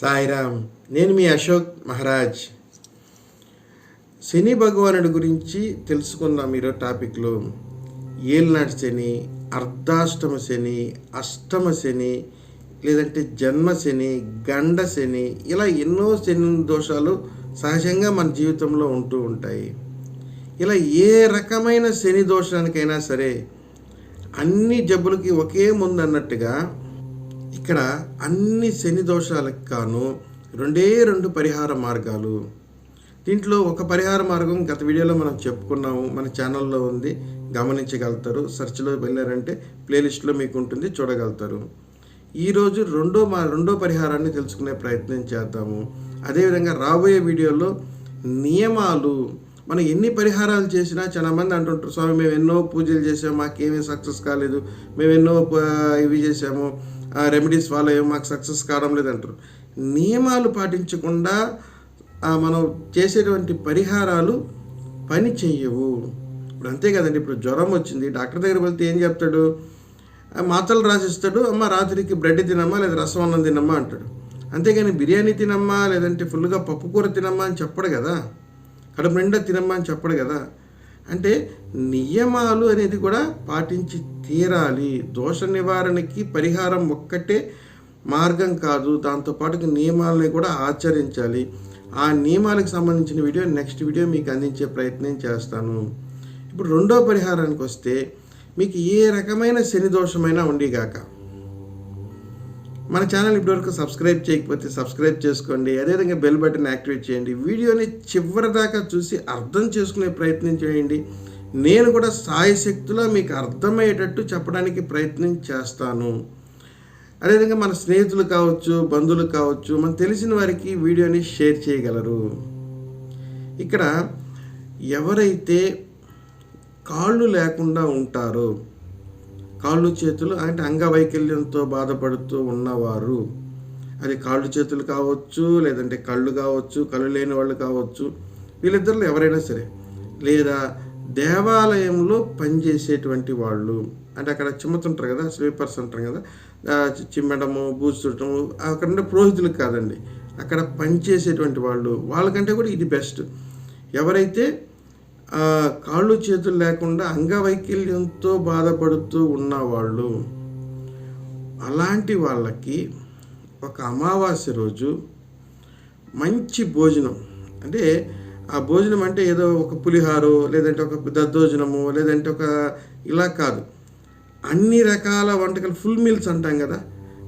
సాయిరామ్ నేను మీ అశోక్ మహారాజ్. శని భగవానుడి గురించి తెలుసుకుందాం ఈరోజు టాపిక్లో. ఏలినాటి శని అర్ధాష్టమ శని అష్టమ శని లేదంటే జన్మ శని గండ శని ఇలా ఎన్నో శని దోషాలు సహజంగా మన జీవితంలో ఉంటూ ఉంటాయి. ఇలా ఏ రకమైన శని దోషానికైనా సరే అన్ని జబ్బులకి ఒకే ముందు అన్నట్టుగా ఇక్కడ అన్ని శని దోషాలకు కాను రెండే రెండు పరిహార మార్గాలు. దీంట్లో ఒక పరిహార మార్గం గత వీడియోలో మనం చెప్పుకున్నాము మన ఛానల్లో ఉంది. గమనించగలుగుతారు. సెర్చ్లో వెళ్ళారంటే ప్లేలిస్ట్లో మీకు ఉంటుంది చూడగలుగుతారు. ఈరోజు రెండో మా రెండో పరిహారాన్ని తెలుసుకునే ప్రయత్నం చేద్దాము. అదేవిధంగా రాబోయే వీడియోలో నియమాలు మనం ఎన్ని పరిహారాలు చేసినా చాలా మంది అంటుంటారు స్వామి మేము ఎన్నో పూజలు చేసాము మాకేమీ సక్సెస్ కాలేదు. మేము ఎన్నో ఇవి చేసాము రెమెడీస్ ఫాలో అయ్యాము మాకు సక్సెస్ కావడం లేదంటారు నియమాలు పాటించకుండా మనం చేసేటువంటి పరిహారాలు పని చెయ్యవు. ఇప్పుడు అంతే కదండి ఇప్పుడు జ్వరం వచ్చింది డాక్టర్ దగ్గర వెళ్తే ఏం చెప్తాడు? మాత్రలు రాసిస్తాడు అమ్మ రాత్రికి బ్రెడ్ తినమ్మా లేదా రసం అన్నం తినమ్మా అంటాడు. అంతేగాని బిర్యానీ తినమ్మా లేదంటే ఫుల్గా పప్పు కూర తినమ్మా అని చెప్పడు కదా. కడుపు నిండా తినమ్మా అని చెప్పడు కదా. అంటే నియమాలు అనేది కూడా పాటించి తీరాలి. దోష నివారణకి పరిహారం ఒక్కటే మార్గం కాదు. దాంతోపాటు నియమాలని కూడా ఆచరించాలి. ఆ నియమాలకు సంబంధించిన వీడియో నెక్స్ట్ వీడియో మీకు అందించే ప్రయత్నం చేస్తాను. ఇప్పుడు రెండో పరిహారానికి వస్తే మీకు ఏ రకమైన శని దోషమైనా ఉండిగాక మన ఛానల్ ఇప్పటివరకు సబ్స్క్రైబ్ చేయకపోతే సబ్స్క్రైబ్ చేసుకోండి. అదేవిధంగా బెల్ బటన్ యాక్టివేట్ చేయండి. వీడియోని చివరి దాకా చూసి అర్థం చేసుకునే ప్రయత్నం చేయండి. నేను కూడా సాయశక్తిలో మీకు అర్థమయ్యేటట్టు చెప్పడానికి ప్రయత్నం చేస్తాను. అదేవిధంగా మన స్నేహితులు కావచ్చు బంధువులు కావచ్చు మనం తెలిసిన వారికి వీడియోని షేర్ చేయగలరు. ఇక్కడ ఎవరైతే కాళ్ళు లేకుండా ఉంటారో కాళ్ళు చేతులు అంటే అంగవైకల్యంతో బాధపడుతూ ఉన్నవారు. అది కాళ్ళు చేతులు కావచ్చు లేదంటే కళ్ళు కావచ్చు కళ్ళు లేని వాళ్ళు కావచ్చు వీళ్ళిద్దరిలో ఎవరైనా సరే లేదా దేవాలయంలో పనిచేసేటువంటి వాళ్ళు. అంటే అక్కడ చిమ్ముతుంటారు కదా స్వీపర్స్ అంటారు కదా చిమ్మడము బూచుటము అక్కడ ఉండే పురోహితులకు కాదండి. అక్కడ పనిచేసేటువంటి వాళ్ళు వాళ్ళకంటే కూడా ఇది బెస్ట్. ఎవరైతే కాళ్ళు చేతులు లేకుండా అంగవైకల్యంతో బాధపడుతూ ఉన్నవాళ్ళు. అలాంటి వాళ్ళకి ఒక అమావాస్య రోజు మంచి భోజనం. అంటే ఆ భోజనం అంటే ఏదో ఒక పులిహారో లేదంటే ఒక దద్దోజనము లేదంటే ఒక ఇలా కాదు. అన్ని రకాల వంటకాలు ఫుల్ మీల్స్ అంటాం కదా.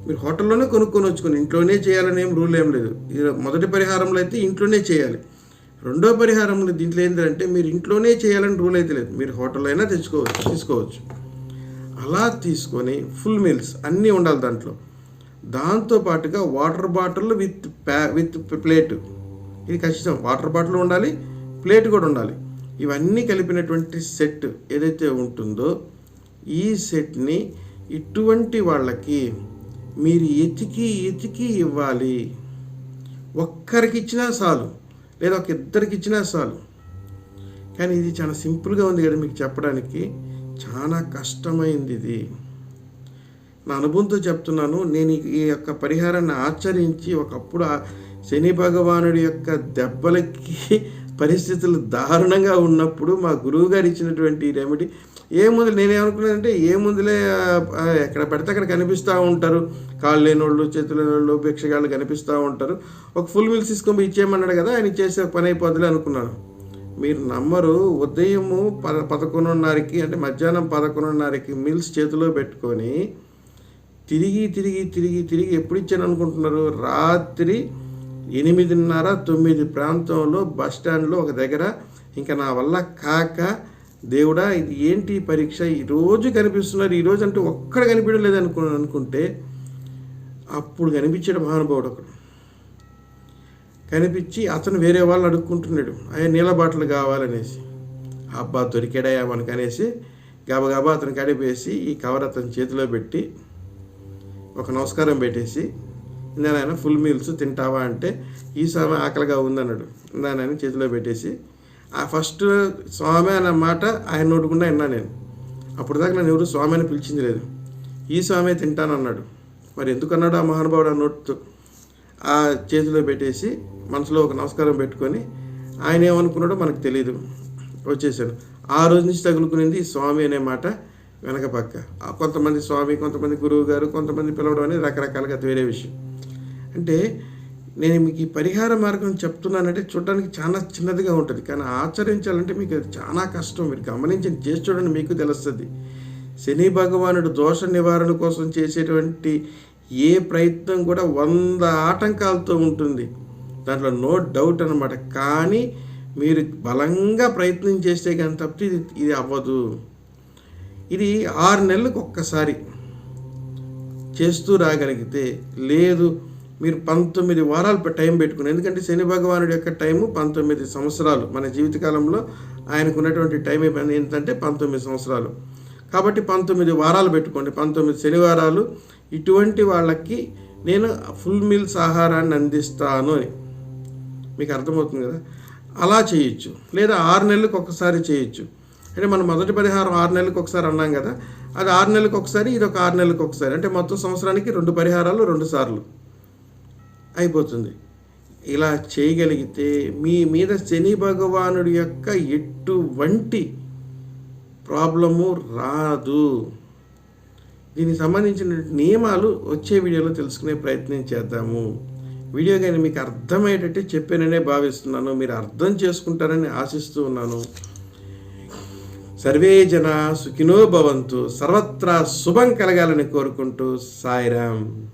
మీరు హోటల్లోనే కొనుక్కొని వచ్చుకొని ఇంట్లోనే చేయాలని ఏం రూల్ ఏం లేదు. ఇది మొదటి పరిహారంలో అయితే ఇంట్లోనే చేయాలి. రెండో పరిహారంలో దీంట్లో ఏంటంటే మీరు ఇంట్లోనే చేయాలని రూల్ అయితే లేదు. మీరు హోటల్ అయినా తెచ్చుకోవచ్చు తీసుకోవచ్చు. అలా తీసుకొని ఫుల్ మీల్స్ అన్నీ ఉండాలి దాంట్లో. దాంతో పాటుగా వాటర్ బాటిల్ విత్ ప్యా విత్ ప్లేట్ ఇది ఖచ్చితం. వాటర్ బాటిల్ ఉండాలి ప్లేట్ కూడా ఉండాలి. ఇవన్నీ కలిపినటువంటి సెట్ ఏదైతే ఉంటుందో ఈ సెట్ని ఇటువంటి వాళ్ళకి మీరు ఎతికి ఎతికి ఇవ్వాలి. ఒక్కరికి ఇచ్చినా చాలు. లేదా ఒక ఇద్దరికి ఇచ్చినా చాలు. కానీ ఇది చాలా సింపుల్గా ఉంది కదా మీకు చెప్పడానికి. చాలా కష్టమైంది ఇది. నా అనుభవంతో చెప్తున్నాను. నేను ఈ- యొక్క పరిహారాన్ని ఆచరించి ఒకప్పుడు ఆ శని భగవానుడి యొక్క దెబ్బలకి పరిస్థితులు దారుణంగా ఉన్నప్పుడు మా గురువు గారు ఇచ్చినటువంటి రెమెడీ ఏ ముందు నేనేమనుకున్నానంటే ఏ ముందులే ఎక్కడ పెడితే అక్కడ కనిపిస్తూ ఉంటారు. కాళ్ళు లేని వాళ్ళు చేతులు లేని వాళ్ళు భిక్షగాళ్ళు కనిపిస్తూ ఉంటారు. ఒక ఫుల్ మీల్స్ తీసుకొని ఇచ్చేయమన్నాడు కదా ఆయన చేసే పని అయిపోద్దులే అనుకున్నాను. మీరు నమ్మరు ఉదయము పద పదకొండున్నరకి అంటే మధ్యాహ్నం పదకొండున్నరకి మిల్స్ చేతిలో పెట్టుకొని తిరిగి తిరిగి తిరిగి తిరిగి ఎప్పుడు ఇచ్చాను అనుకుంటున్నారు? రాత్రి ఎనిమిదిన్నర తొమ్మిది ప్రాంతంలో బస్ స్టాండ్లో ఒక దగ్గర ఇంకా నా వల్ల కాక దేవుడా ఇది ఏంటి పరీక్ష? ఈరోజు కనిపిస్తున్నారు ఈరోజు అంటే ఒక్కడ కనిపించడం అనుకు అనుకుంటే అప్పుడు కనిపించాడు మహానుభావుడు ఒకడు. కనిపించి అతను వేరే వాళ్ళని అడుక్కుంటున్నాడు. అయ్యా నీళ్ళ బాటలు కావాలనేసి. అబ్బా దొరికాడయా మనకనేసి అనేసి గబగబా అతను కడిపేసి ఈ కవర్ అతని చేతిలో పెట్టి ఒక నమస్కారం పెట్టేసి ఇందానాయన ఫుల్ మీల్స్ తింటావా? అంటే ఈ సమయం ఆకలిగా ఉందన్నాడు. ఇందానాయన చేతిలో పెట్టేసి ఆ ఫస్ట్ స్వామి అన్న మాట ఆయన నోటుకుండా విన్నా నేను. అప్పుడు దాకా నన్ను ఎవరు స్వామి అని పిలిచింది లేదు ఈ స్వామి తింటానన్నాడు మరి ఎందుకన్నాడు ఆ మహానుభావుడు ఆ నోట్తో? ఆ చేతిలో పెట్టేసి మనసులో ఒక నమస్కారం పెట్టుకొని ఆయన ఏమనుకున్నాడో మనకు తెలియదు వచ్చేసాడు. ఆ రోజు నుంచి తగులుకునింది స్వామి అనే మాట వెనక పక్క. ఆ కొంతమంది స్వామి కొంతమంది గురువు గారు కొంతమంది పిలవడం అనేది రకరకాలుగా వేరే విషయం. అంటే నేను మీకు ఈ పరిహార మార్గం చెప్తున్నానంటే చూడడానికి చాలా చిన్నదిగా ఉంటుంది. కానీ ఆచరించాలంటే మీకు అది చాలా కష్టం. మీరు గమనించి చేసి చూడండి మీకు తెలుస్తుంది. శని భగవానుడు దోష నివారణ కోసం చేసేటువంటి ఏ ప్రయత్నం కూడా వంద ఆటంకాలతో ఉంటుంది. దాంట్లో నో డౌట్ అనమాట కానీ మీరు బలంగా ప్రయత్నం చేస్తే కానీ తప్పితే ఇది ఇది అవ్వదు. ఇది ఆరు నెలలకు ఒక్కసారి చేస్తూ రాగలిగితే లేదు మీరు పంతొమ్మిది వారాలు టైం పెట్టుకుని ఎందుకంటే శని భగవానుడి యొక్క టైము పంతొమ్మిది సంవత్సరాలు. మన జీవితకాలంలో ఆయనకు ఉన్నటువంటి టైం ఏంటంటే పంతొమ్మిది సంవత్సరాలు. కాబట్టి పంతొమ్మిది వారాలు పెట్టుకోండి. పంతొమ్మిది శనివారాలు ఇటువంటి వాళ్ళకి నేను ఫుల్ మీల్స్ ఆహారాన్ని అందిస్తాను అని. మీకు అర్థమవుతుంది కదా? అలా చేయొచ్చు. లేదా ఆరు నెలలకు ఒకసారి చేయొచ్చు. అంటే మనం మొదటి పరిహారం ఆరు నెలలకు ఒకసారి అన్నాం కదా? అది ఆరు నెలలకు ఒకసారి ఇది ఒక ఆరు నెలలకు ఒకసారి. అంటే మొత్తం సంవత్సరానికి రెండు పరిహారాలు రెండు సార్లు. అయిపోతుంది. ఇలా చేయగలిగితే మీ మీద శని భగవానుడి యొక్క ఎటువంటి ప్రాబ్లము రాదు. దీనికి సంబంధించిన నియమాలు వచ్చే వీడియోలో తెలుసుకునే ప్రయత్నం చేద్దాము. వీడియో కానీ మీకు అర్థమయ్యేటట్టు చెప్పాననే భావిస్తున్నాను. మీరు అర్థం చేసుకుంటారని ఆశిస్తూ ఉన్నాను. సర్వే జన సుఖినో భవంతు. సర్వత్రా శుభం కలగాలని కోరుకుంటూ సాయిరామ్